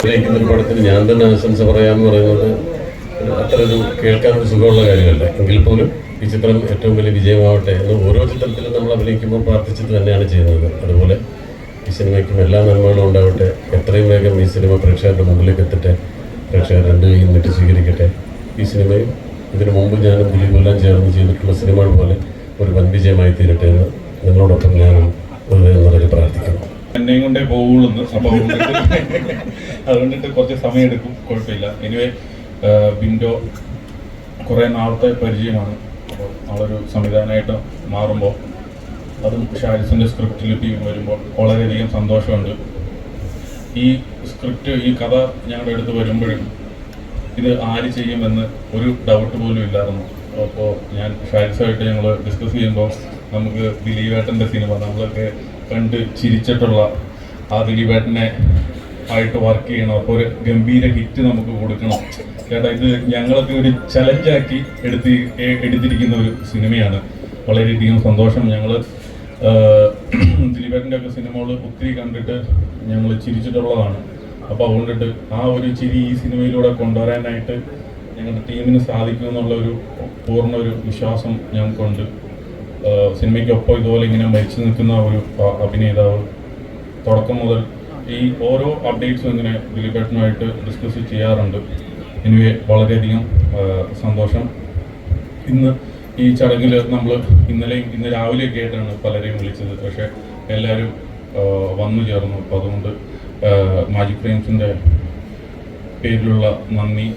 അഭിനയിക്കുന്ന പടത്തിന് ഞാൻ തന്നെ ആശംസ പറയാമെന്ന് പറയുന്നത് അത്ര ഒരു കേൾക്കാൻ ഒരു സുഖമുള്ള കാര്യമല്ല. എങ്കിൽ പോലും ഈ ചിത്രം ഏറ്റവും വലിയ വിജയമാവട്ടെ എന്ന് ഓരോ ചിത്രത്തിലും നമ്മൾ അഭിനയിക്കുമ്പോൾ പ്രാർത്ഥിച്ചിട്ട് തന്നെയാണ് ചെയ്യുന്നത്. അതുപോലെ ഈ സിനിമയ്ക്കും എല്ലാ നന്മകളും ഉണ്ടാവട്ടെ. എത്രയും വേഗം ഈ സിനിമ പ്രേക്ഷകരുടെ മുമ്പിലേക്ക് എത്തട്ടെ. പ്രേക്ഷകർ രണ്ട് കൈ നിന്നിട്ട് സ്വീകരിക്കട്ടെ. ഈ സിനിമയും ഇതിനു മുമ്പ് ഞാനും ദിലീപെല്ലാം ചേർന്ന് ചെയ്തിട്ടുള്ള സിനിമകൾ പോലെ ഒരു വൻ വിജയമായി തീരട്ടെ എന്ന് നിങ്ങളോടൊപ്പം ഞാനും നിറഞ്ഞ് പ്രാർത്ഥിക്കുന്നു. എന്നെയും കൊണ്ടേ പോകുള്ളൂ അപ്പൊ അതുകൊണ്ടിട്ട് കുറച്ച് സമയം എടുക്കും കുഴപ്പമില്ല. എനിവേ ബിൻഡോ കുറെ നാളത്തെ പരിചയമാണ്. അപ്പോൾ നമ്മളൊരു സംവിധാനമായിട്ട് മാറുമ്പോൾ അതും ഷാരിസിന്റെ സ്ക്രിപ്റ്റിൽ ടീം വരുമ്പോൾ വളരെയധികം സന്തോഷമുണ്ട്. ഈ സ്ക്രിപ്റ്റ് ഈ കഥ ഞങ്ങളുടെ അടുത്ത് വരുമ്പോഴും ഇത് ആര് ചെയ്യുമെന്ന് ഒരു ഡൗട്ട് പോലും ഇല്ലായിരുന്നു. അപ്പോൾ ഞാൻ ഷാരിസുമായിട്ട് ഞങ്ങൾ ഡിസ്കസ് ചെയ്യുമ്പോൾ നമുക്ക് ദിലീപേട്ടന്റെ സിനിമ നമ്മളൊക്കെ കണ്ട് ചിരിച്ചിട്ടുള്ള ആ ദിലീപേട്ടനെ ആയിട്ട് വർക്ക് ചെയ്യണം. അപ്പോൾ ഒരു ഗംഭീര ഹിറ്റ് നമുക്ക് കൊടുക്കണം. ചേട്ടാ ഇത് ഞങ്ങളൊക്കെ ഒരു ചലഞ്ചാക്കി എടുത്ത് എടുത്തിരിക്കുന്ന ഒരു സിനിമയാണ്. വളരെയധികം സന്തോഷം. ഞങ്ങൾ ദിലീപേട്ടന്റെ ഒക്കെ സിനിമകൾ ഒത്തിരി കണ്ടിട്ട് ഞങ്ങൾ ചിരിച്ചിട്ടുള്ളതാണ്. അപ്പോൾ അതുകൊണ്ടിട്ട് ആ ഒരു ചിരി ഈ സിനിമയിലൂടെ കൊണ്ടുവരാനായിട്ട് ഞങ്ങളുടെ ടീമിന് സാധിക്കുമെന്നുള്ള ഒരു പൂർണ ഒരു വിശ്വാസം ഞങ്ങൾക്കുണ്ട്. സിനിമയ്ക്കൊപ്പം ഇതുപോലെ ഇങ്ങനെ മരിച്ചു നിൽക്കുന്ന ഒരു അഭിനേതാവ്. തുടക്കം മുതൽ ഈ ഓരോ അപ്ഡേറ്റ്സും ഇങ്ങനെ ദിലീപേട്ടനുമായിട്ട് ഡിസ്കസ് ചെയ്യാറുണ്ട്. എനിവേ വളരെയധികം സന്തോഷം. ഇന്ന് ഈ ചടങ്ങിൽ നമ്മൾ ഇന്നലെയും ഇന്ന് രാവിലെയൊക്കെ ആയിട്ടാണ് പലരെയും വിളിച്ചത്. പക്ഷേ എല്ലാവരും വന്നു ചേർന്നു. അപ്പോൾ അതുകൊണ്ട് മാജിക് ഫ്രെയിംസിന്റെ പേരിലുള്ള നന്ദി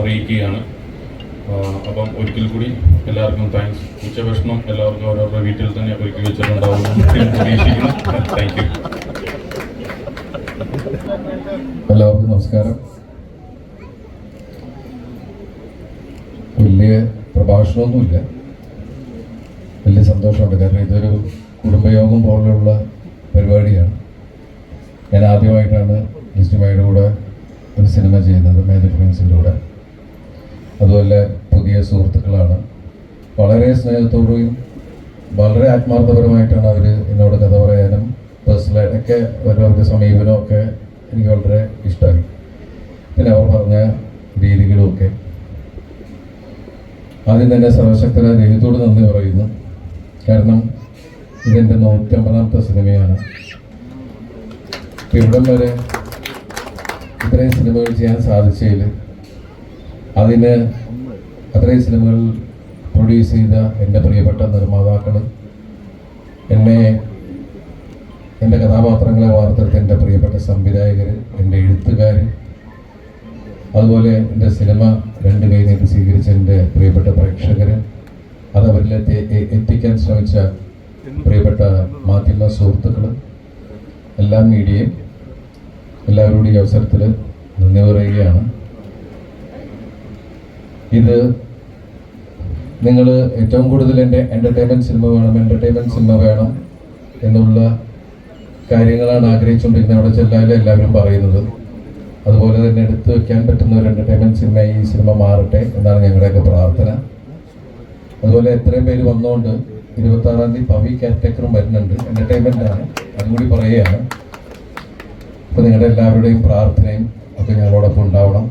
അറിയിക്കുകയാണ്. അപ്പം ഒരിക്കൽ കൂടി എല്ലാവർക്കും താങ്ക്സ് ഉച്ചഭക്ഷണം എല്ലാവർക്കും അവരവരുടെ വീട്ടിൽ തന്നെ ഒരുക്കി വെച്ചിട്ടുണ്ടാവും. താങ്ക് യു എല്ലാവർക്കും നമസ്കാരം. വലിയ പ്രഭാഷണമൊന്നുമില്ല. വലിയ സന്തോഷമുണ്ട്. കാരണം ഇതൊരു കുടുംബയോഗം പോലെയുള്ള പരിപാടിയാണ്. ഞാൻ ആദ്യമായിട്ടാണ് ലിസ്റ്റുമായുടെ കൂടെ ഒരു സിനിമ ചെയ്യുന്നത് മേജർ ഫിലിംസിന്റെ കൂടെ. അതുപോലെ പുതിയ സുഹൃത്തുക്കളാണ്. വളരെ സ്നേഹത്തോടെയും വളരെ ആത്മാർത്ഥപരമായിട്ടാണ് അവർ എന്നോട് കഥ പറയാനും പേഴ്സണലായിട്ടൊക്കെ ഓരോരുടെ സമീപനമൊക്കെ എനിക്ക് വളരെ ഇഷ്ടമായി. പിന്നെ അവർ പറഞ്ഞ രീതികളുമൊക്കെ ആദ്യം തന്നെ സർവശക്തരായ ദൈവത്തോട് നന്ദി പറയുന്നു. കാരണം ഇതെന്റെ നൂറ്റമ്പതാമത്തെ സിനിമയാണ്. ഇവിടം വരെ ഇത്രയും സിനിമകൾ ചെയ്യാൻ സാധിച്ചതിൽ അതിന് അത്രയും സിനിമകൾ പ്രൊഡ്യൂസ് ചെയ്ത എന്റെ പ്രിയപ്പെട്ട നിർമ്മാതാക്കൾ എന്നെ എന്റെ കഥാപാത്രങ്ങളെ വാർത്തെടുത്ത എന്റെ പ്രിയപ്പെട്ട സംവിധായകർ എന്റെ എഴുത്തുകാർ അതുപോലെ എന്റെ സിനിമ രണ്ട് കൈ നീട്ടി സ്വീകരിച്ച എന്റെ പ്രിയപ്പെട്ട പ്രേക്ഷകർ അതവരിലെത്തി എത്തിക്കാൻ ശ്രമിച്ച പ്രിയപ്പെട്ട മാധ്യമ സുഹൃത്തുക്കൾ എല്ലാ മീഡിയയും എല്ലാവരോടും ഈ അവസരത്തിൽ നന്ദി പറയുകയാണ്. ഇത് നിങ്ങൾ ഏറ്റവും കൂടുതൽ എന്റെ എന്റർടൈൻമെന്റ് സിനിമ വേണം എന്റർടൈൻമെന്റ് സിനിമ വേണം എന്നുള്ള കാര്യങ്ങളാണ് ആഗ്രഹിച്ചുകൊണ്ടിരിക്കുന്നത് അവിടെ ചെല്ലാലും എല്ലാവരും പറയുന്നത്. അതുപോലെ തന്നെ എടുത്തു വെക്കാൻ പറ്റുന്ന ഒരു എന്റർടൈൻമെന്റ് സിനിമ ഈ സിനിമ മാറട്ടെ എന്നാണ് ഞങ്ങളുടെയൊക്കെ പ്രാർത്ഥന. അതുപോലെ എത്രയും പേര് വന്നുകൊണ്ട് ഇരുപത്തി ആറാം തീയതി പവി കാറ്റക്കറും വരുന്നുണ്ട്. എന്റർടൈൻമെന്റ് ആണ്. അതും കൂടി പറയുകയാണ്. അപ്പോൾ നിങ്ങളുടെ എല്ലാവരുടെയും പ്രാർത്ഥനയും ഒക്കെ ഞങ്ങളോടൊപ്പം ഉണ്ടാവണം.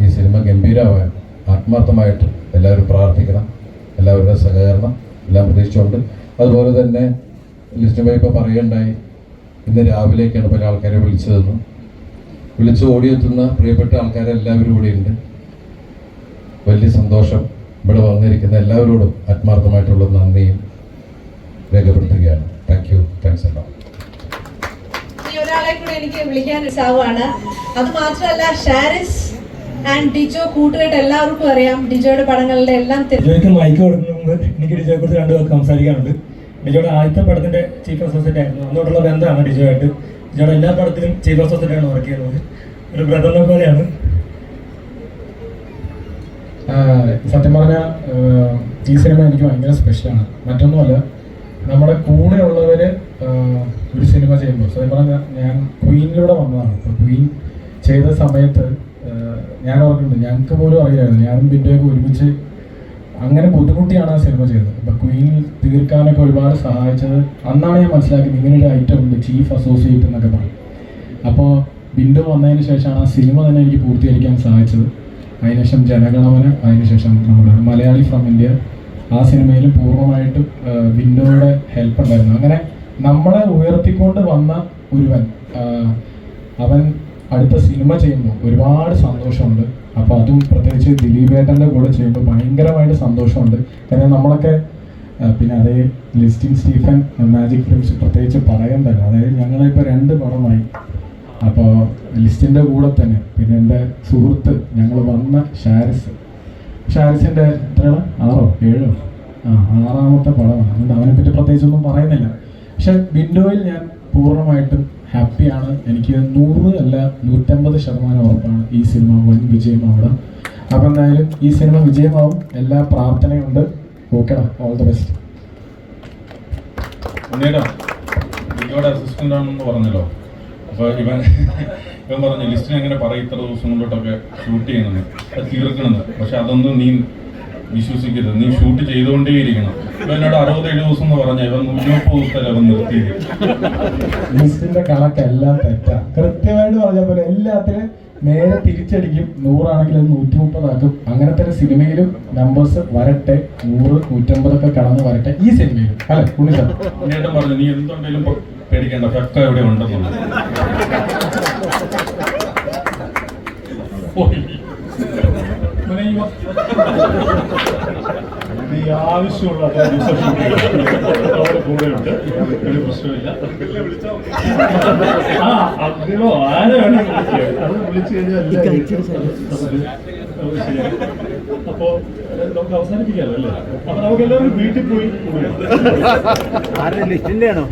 ഈ സിനിമ ഗംഭീരമാവാൻ ആത്മാർത്ഥമായിട്ട് എല്ലാവരും പ്രാർത്ഥിക്കണം. എല്ലാവരുടെ സഹകരണം എല്ലാം പ്രതീക്ഷിച്ചുകൊണ്ട്. അതുപോലെ തന്നെ ലിസ്റ്റുമായി ഇപ്പോൾ പറയുകയുണ്ടായി ഇന്ന് രാവിലേക്കാണ് പല ആൾക്കാരെ വിളിച്ചതെന്ന്. വിളിച്ച് ഓടിയെത്തുന്ന പ്രിയപ്പെട്ട ആൾക്കാരെല്ലാവരും കൂടിയുണ്ട് വലിയ സന്തോഷം ഇവിടെ വന്നിരിക്കുന്ന എല്ലാവരോടും ആത്മാർത്ഥമായിട്ടുള്ള നന്ദിയും രേഖപ്പെടുത്തുകയാണ്. താങ്ക് യു താങ്ക്സ് എല്ലാം ഒരാളെ കൂടെ എനിക്ക് വിളിക്കാൻ സാവുകയാണ് അത് മാത്രമല്ല ഷാരിസ് ആൻഡ് ഡിജോ കൂട്ടുകെട്ട് എല്ലാവർക്കും അറിയാം. ഡിജോയുടെ പടങ്ങളുടെ എല്ലാം ഡിജോയ്ക്ക് മൈക്ക് കൊടുക്കുന്നത് എനിക്ക് ഡിജോയെ കുറിച്ച് രണ്ടു പേർക്ക് സംസാരിക്കാനുണ്ട്. ഡിജോയുടെ ആദ്യത്തെ പടത്തിന്റെ ചീഫ് അസോസിയേറ്റ് ആയിരുന്നു. അന്നോട്ടുള്ള ബന്ധമാണ് ഡിജോയായിട്ട്. ഡിജോയുടെ എല്ലാ പടത്തിലും ചീഫ് അസോസിയേറ്റ് ആണ് വർക്ക് ചെയ്യുന്നത്. ഒരു ബ്രദറിനെ പോലെയാണ്. സത്യം പറഞ്ഞാൽ ഈ സിനിമ എനിക്ക് ഭയങ്കര സ്പെഷ്യലാണ് മറ്റൊന്നുമല്ല നമ്മുടെ കൂടെ ഉള്ളവര് ഒരു സിനിമ ചെയ്യുമ്പോൾ സത്യം പറഞ്ഞാൽ ഞാൻ ക്വീനിലൂടെ വന്നതാണ്. അപ്പോൾ ക്വീൻ ചെയ്ത സമയത്ത് ഞാൻ ഓർക്കുന്നുണ്ട്. ഞങ്ങൾക്ക് പോലും അറിയാമായിരുന്നു. ഞാനും ബിൻഡോയൊക്കെ ഒരുമിച്ച് അങ്ങനെ ബുദ്ധിമുട്ടിയാണ് ആ സിനിമ ചെയ്തത്. അപ്പം ക്വീൻ തീർക്കാനൊക്കെ ഒരുപാട് സഹായിച്ചത്. അന്നാണ് ഞാൻ മനസ്സിലാക്കിയത് ഇങ്ങനെ ഒരു ഐറ്റം ഉണ്ട് ചീഫ് അസോസിയേറ്റ് എന്നൊക്കെ പറയും. അപ്പോൾ വിൻഡോ വന്നതിന് ശേഷമാണ് ആ സിനിമ തന്നെ എനിക്ക് പൂർത്തീകരിക്കാൻ സഹായിച്ചത് അതിനുശേഷം ജനഗണമന അതിനുശേഷം നമ്മുടെ മലയാളി ഫ്രം ഇന്ത്യ ആ സിനിമയിൽ പൂർണമായിട്ട് വിൻഡോയുടെ ഹെൽപ്പ് ഉണ്ടായിരുന്നു. അങ്ങനെ നമ്മളെ ഉയർത്തിക്കൊണ്ട് വന്ന ഒരുവൻ അവൻ അടുത്ത സിനിമ ചെയ്യുമ്പോൾ ഒരുപാട് സന്തോഷമുണ്ട്. അപ്പോൾ അതും പ്രത്യേകിച്ച് ദിലീപേട്ടന്റെ കൂടെ ചെയ്യുമ്പോൾ ഭയങ്കരമായിട്ട് സന്തോഷമുണ്ട്. കാരണം നമ്മളൊക്കെ പിന്നെ അതേ ലിസ്റ്റിൻ സ്റ്റീഫൻ മാജിക് ഫിലിംസ് പ്രത്യേകിച്ച് പറയാൻ തന്നെ അതായത് ഞങ്ങളിപ്പോൾ രണ്ട് പടമായി. അപ്പോൾ ലിസ്റ്റിന്റെ കൂടെ തന്നെ പിന്നെ എന്റെ സുഹൃത്ത് ഞങ്ങൾ വന്ന ഷാരിസ്. ഷാരിസിന്റെ എത്രയാണ്? ആറോ? ഏഴോ? ആ ആറാമത്തെ പടമാണ്. അതുകൊണ്ട് അവനെപ്പറ്റി പ്രത്യേകിച്ചൊന്നും പറയുന്നില്ല. പക്ഷെ വിൻഡോയിൽ ഞാൻ പൂർണമായിട്ടും ഹാപ്പിയാണ് എനിക്ക് നൂറ് അല്ല നൂറ്റമ്പത് ശതമാനം ഉറപ്പാണ് ഈ സിനിമ വൻ വിജയമാവണം. അപ്പം എന്തായാലും ഈ സിനിമ വിജയമാവും. എല്ലാ പ്രാർത്ഥനയുണ്ട്. ഓക്കേടാ ഓൾ ദ ബെസ്റ്റ് ഉണ്ണിയുടെ അസിസ്റ്റന്റ് ആണെന്ന് പറഞ്ഞല്ലോ. അപ്പൊ ഇവൻ ഇവൻ പറഞ്ഞു ലിസ്റ്റിന് എങ്ങനെ പറയും? ഇത്ര ദിവസം കൊണ്ടിട്ടൊക്കെ ഷൂട്ട് ചെയ്യണമെന്ന്. അത് തീർക്കണമെന്ന് പക്ഷെ അതൊന്നും നീ വിശ്വസിക്കരുത്. നീ ഷൂട്ട് ചെയ്തുകൊണ്ടേയിരിക്കണം ഇപ്പൊ എന്നോട് അറുപത്തേഴ് ദിവസം എന്ന് പറഞ്ഞ ഇവൻ മുന്നോട്ട് മുപ്പത് ദിവസമല്ല അവൻ നിർത്തിയത്? ലിസ്റ്റിന്റെ കണക്കെല്ലാം തെറ്റാ. കൃത്യമായിട്ട് പറഞ്ഞ പോലെ എല്ലാത്തിനും നേരെ തിരിച്ചടിക്കും. നൂറാണെങ്കിൽ അത് നൂറ്റി മുപ്പതാക്കും അങ്ങനെ തന്നെ സിനിമയിലും നമ്പേഴ്സ് വരട്ടെ. നൂറ് നൂറ്റമ്പതൊക്കെ കടന്ന് വരട്ടെ. ഈ സിനിമയിലും. അല്ലെ? ഉണ്ണിച്ചാൽ ഉണ്ണിയേട്ടൻ പറഞ്ഞു നീ എന്തുണ്ടെങ്കിലും പേടിക്കേണ്ട ഫെക്ക ഇവിടെ ഉണ്ടെന്നുള്ളത് ഇവനെ ഈ ആവശ്യമുള്ള. അവിടെ കൂടെയുണ്ട്. ഒരു പ്രശ്നമില്ല ആ അതിനോ ആരെ വേണമെങ്കിൽ വിളിക്കുക അത് വിളിച്ചു കഴിഞ്ഞാൽ നമുക്ക് അപ്പോ നമുക്ക് അവസാനിപ്പിക്കാമല്ലോ അല്ലേ? അപ്പൊ നമുക്ക് എല്ലാവരും വീട്ടിൽ പോയി കൂടാം ആരുടെ ലിസ്റ്റിന്റെ ആണോ